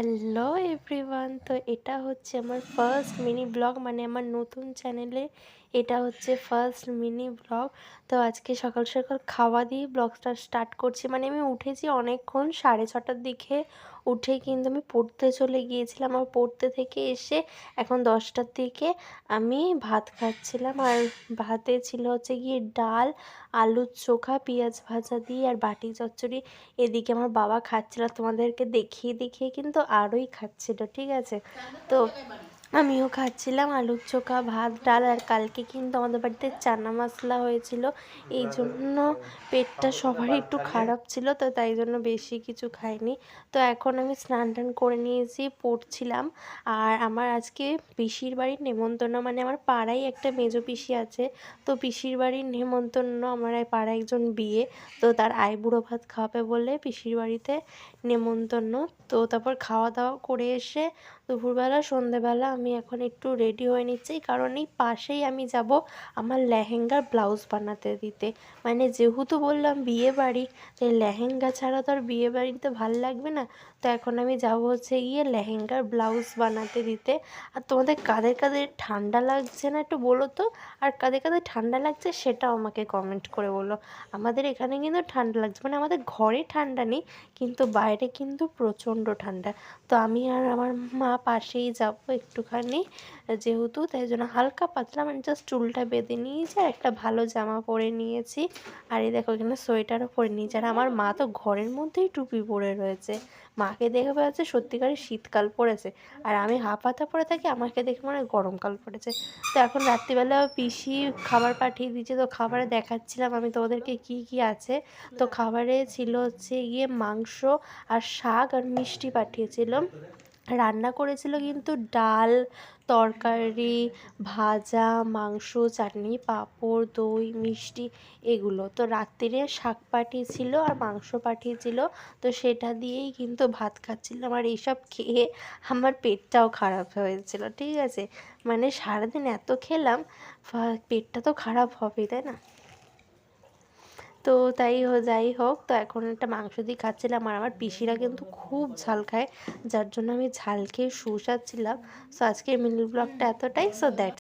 Hello everyone তো এটা হচ্ছে আমার ফার্স্ট মিনি ব্লগ মানে আমার নতুন চ্যানেলে এটা হচ্ছে ফার্স্ট মিনি ব্লগ তো আজকে সকাল সকাল খাওয়া দিয়ে ব্লগটা স্টার্ট করছি। মানে আমি উঠেছি অনেকক্ষণ, সাড়ে ছটার দিকে উঠে কিন্তু আমি পড়তে চলে গিয়েছিলাম। আর পড়তে থেকে এসে এখন দশটার দিকে আমি ভাত খাচ্ছিলাম। আর ভাতে ছিল হচ্ছে গিয়ে ডাল, আলুর চোখা, পেঁয়াজ ভাজা দিয়ে আর বাটি চচ্চড়ি। এদিকে আমার বাবা খাচ্ছিল। তোমাদেরকে দেখিয়ে দেখিয়ে কিন্তু আরোই খাচ্ছিল, ঠিক আছে? তো আমিও খাচ্ছিলাম আলুর চোখা, ভাত, ডাল আর কালকে কিন্তু আমাদের বাড়িতে চানা মশলা হয়েছিল। এই জন্য পেটটা সবারই একটু খারাপ ছিল, তো তাই জন্য বেশি কিছু খাইনি। তো এখন আমি স্নান টান করে নিয়েছি, পড়ছিলাম। আর আমার আজকে পিসির বাড়ির নেমন্তন্ন মানে আমার পাড়ায় একটা মেজো পিসি আছে। তো পিসির বাড়ির নেমন্তন্ন, আমার পাড়ায় একজন বিয়ে, তো তার আইবুড়ো ভাত খাওয়াবে বলে পিসির বাড়িতে নেমন্তন্ন। তো তারপর খাওয়া দাওয়া করে এসে দুপুরবেলা, সন্ধেবেলা আমি এখন একটু রেডি হয়ে নিচ্ছি। কারণ এই পাশেই আমি যাব আমার লেহেঙ্গার ব্লাউজ বানাতে দিতে। মানে যেহেতু বললাম বিয়ে বাড়ি তো লেহেঙ্গা ছাড়া তো আর বিয়ে বাড়িতে ভালো লাগবে না। তো এখন আমি যাব হচ্ছে গিয়ে লেহেঙ্গার ব্লাউজ বানাতে দিতে। আর তোমাদের কাদের কাদের ঠান্ডা লাগছে না একটু বলো তো? আর কাদের কাদের ঠান্ডা লাগছে সেটাও আমাকে কমেন্ট করে বলো। আমাদের এখানে কিন্তু ঠান্ডা লাগছে মানে আমাদের ঘরে ঠান্ডা নেই, কিন্তু বাইরে কিন্তু প্রচণ্ড ঠান্ডা। তো আমি আর আমার মা পাশেই যাব একটুখানি, যেহেতু তাই জন্য হালকা পাতলা মানে জাস্ট চুলটা বেঁধে নিয়েছি আর একটা ভালো জামা পরে নিয়েছি। আর এই দেখো এখানে সোয়েটারও পরে নিয়েছি। আর আমার মা তো ঘরের মধ্যেই টুপি পরে রয়েছে। মাকে দেখে বোঝা যাচ্ছে সত্যিকারের শীতকাল পড়েছে। আর আমি হাফাতা পরে থাকি, আমাকে দেখে মনে হয় গরমকাল পড়েছে। তো এখন রাত্রিবেলা পিসি খাবার পাঠিয়ে দিয়েছে, তো খাবারে দেখাচ্ছিলাম আমি তোমাদেরকে কি কি আছে। তো খাবারে ছিল হচ্ছে গিয়ে মাংস আর শাক আর মিষ্টি পাঠিয়েছিলাম। রান্না করেছিল কিন্তু ডাল, তরকারি, ভাজা, মাংস, চাটনি, পাঁপড়, দই, মিষ্টি এগুলো। তো রাত্রিরে শাক পাঠিয়েছিল আর মাংস পাঠিয়েছিল তো সেটা দিয়েই কিন্তু ভাত খাচ্ছিলাম আর এইসব খেয়ে আমার পেটটাও খারাপ হয়েছিল, ঠিক আছে? মানে সারাদিন এত খেলাম পেটটা তো খারাপ হবে তাই না? তো তাই যাই হোক, তো এখন একটা মাংস দিয়ে খাচ্ছিলাম আর আমার পিসিরা কিন্তু খুব ঝাল খায়, যার জন্য আমি ঝাল খেয়ে সুসাচ্ছিলাম সো আজকের মিনি ব্লগটা এতটাই সো দ্যাট